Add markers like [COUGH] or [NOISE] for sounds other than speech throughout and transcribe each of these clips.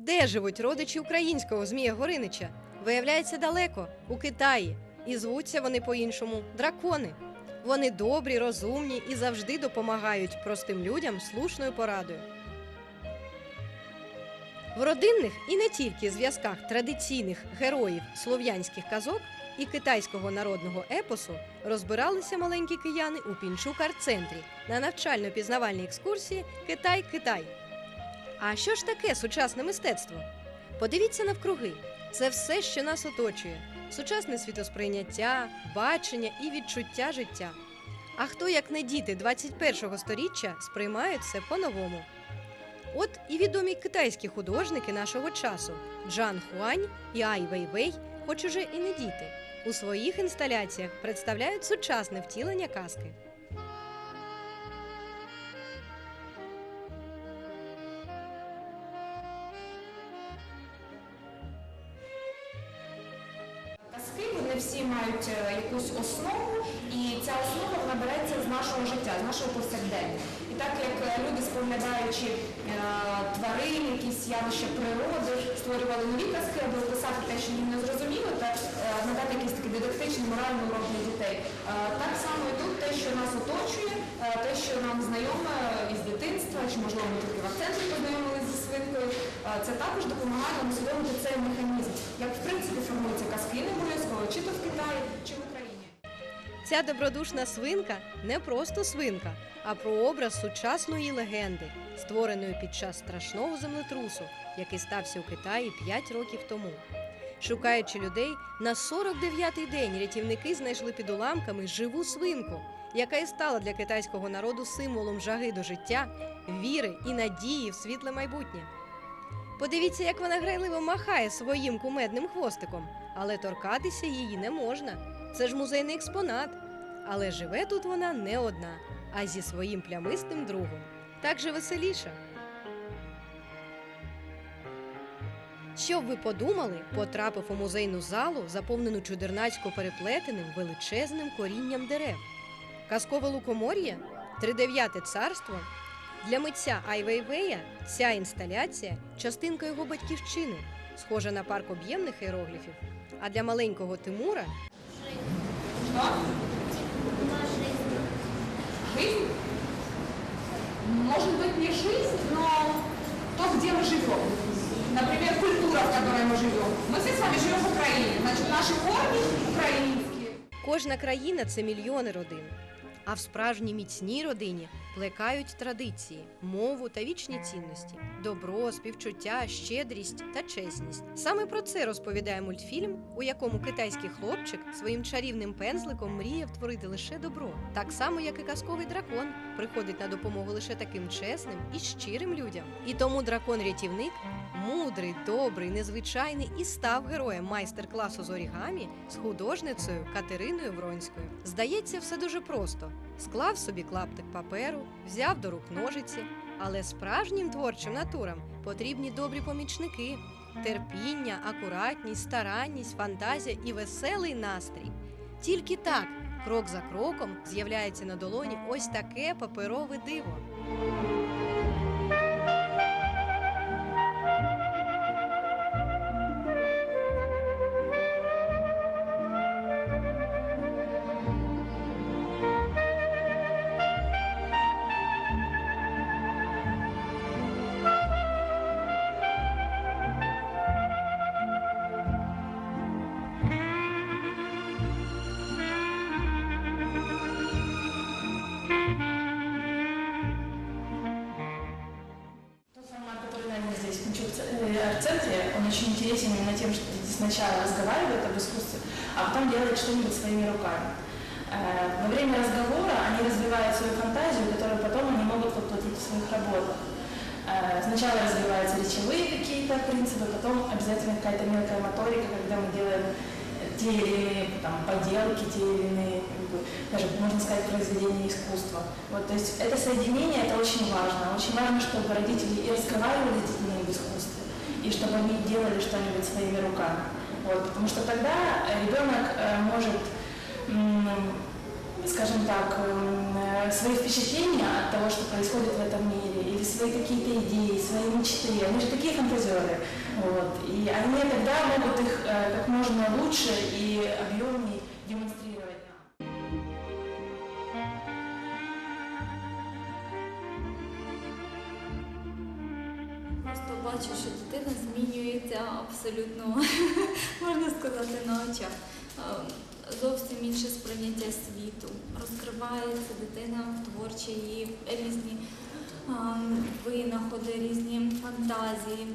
Де живуть родичі українського Змія Горинича? Виявляється далеко, у Китаї. І звуться вони по-іншому дракони. Вони добрі, розумні і завжди допомагають простим людям слушною порадою. В родинних і не тільки зв'язках традиційних героїв слов'янських казок і китайського народного епосу розбиралися маленькі кияни у Пінчук-арт-центрі на навчально-пізнавальній екскурсії Китай-Китай. А що ж таке сучасне мистецтво? Подивіться навкруги. Це все, що нас оточує: сучасне світосприйняття, бачення і відчуття життя. А хто, як не діти 21-го сторіччя, сприймають це по-новому. От і відомі китайські художники нашого часу Джан Хуань і Ай Вейвей, хоч уже і не діти, у своїх інсталяціях представляють сучасне втілення казки. Всі мають е, якусь основу, і ця основа вона береться з нашого життя, з нашого повсякдення. І так як е, люди, споглядаючи е, тварин, якісь явища природи, створювали нові казки, аби описати те, що їм не зрозуміло, та надати якийсь такий дидактичний, моральний урок для дітей. Так само і тут те, що нас оточує, те, що нам знайоме із дитинства, чи можливо ми тільки в акценті познайомилися зі свинкою, е, це також допомагає нам усвідомити цей механізм, як в принципі формуються казки, не обов'язково, чи то в Китаї, чи в Україні. Ця добродушна свинка не просто свинка, а прообраз сучасної легенди, створеної під час страшного землетрусу, який стався у Китаї 5 років тому. Шукаючи людей, на 49-й день рятівники знайшли під уламками живу свинку, яка і стала для китайського народу символом жаги до життя, віри і надії в світле майбутнє. Подивіться, як вона грайливо махає своїм кумедним хвостиком, але торкатися її не можна. Це ж музейний експонат. Але живе тут вона не одна, а зі своїм плямистим другом. Так же веселіше. Що б ви подумали, потрапив у музейну залу, заповнену чудернацько переплетеним величезним корінням дерев. Казкове лукомор'я, тридев'яте царство. Для митця Айвейвея ця інсталяція частинка його батьківщини, схожа на парк об'ємних іерогліфів. А для маленького Тимура Что? Жизнь? Может быть, не жизнь, но то, где мы живем. Например, культура, в которой мы живем. Мы все с вами живем в Украине. Значит, наши корни украинские. Кожна країна це мільйони родин. А в справжній міцній родині плекають традиції, мову та вічні цінності, добро, співчуття, щедрість та чесність. Саме про це розповідає мультфільм, у якому китайський хлопчик своїм чарівним пензликом мріє втворити лише добро, так само як і казковий дракон приходить на допомогу лише таким чесним і щирим людям. І тому дракон-рятівник мудрий, добрий, незвичайний і став героєм майстер-класу з орігамі з художницею Катериною Вронською. Здається, все дуже просто: склав собі клаптик паперу, взяв до рук ножиці, але справжнім творчим натурам потрібні добрі помічники, терпіння, акуратність, старанність, фантазія і веселий настрій. Тільки так, крок за кроком, з'являється на долоні ось таке паперове диво. Очень интересен именно тем, что сначала разговаривают об искусстве, а потом делают что-нибудь своими руками. Э, Во время разговора они развивают свою фантазию, которую потом они могут воплотить в своих работах. Э, Сначала развиваются речевые какие-то принципы, потом обязательно какая-то мелкая моторика, когда мы делаем э, те или иные там, поделки, те или иные, даже можно сказать, произведения искусства. Вот, то есть это соединение, это очень важно. Очень важно, чтобы родители и разговаривали с детьми об искусстве, и чтобы они делали что-нибудь своими руками. Вот, потому что тогда э, ребенок э, может, м, скажем так, м, э, свои впечатления от того, что происходит в этом мире, и или свои какие-то идеи, свои мечты. Они же такие фантазеры. Вот. И они тогда могут их э, как можно лучше и объемнее демонстрировать Бачу, що дитина змінюється абсолютно, [LAUGHS] можна сказати, на очах. Е, Зовсім інше сприйняття світу. Розкривається дитина творчі її різні е, винаходи, різні фантазії.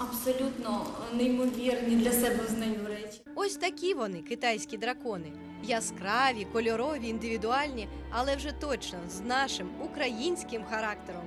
Абсолютно неймовірні для себе взнаю речі. Ось такі вони, китайські дракони. Яскраві, кольорові, індивідуальні, але вже точно з нашим українським характером.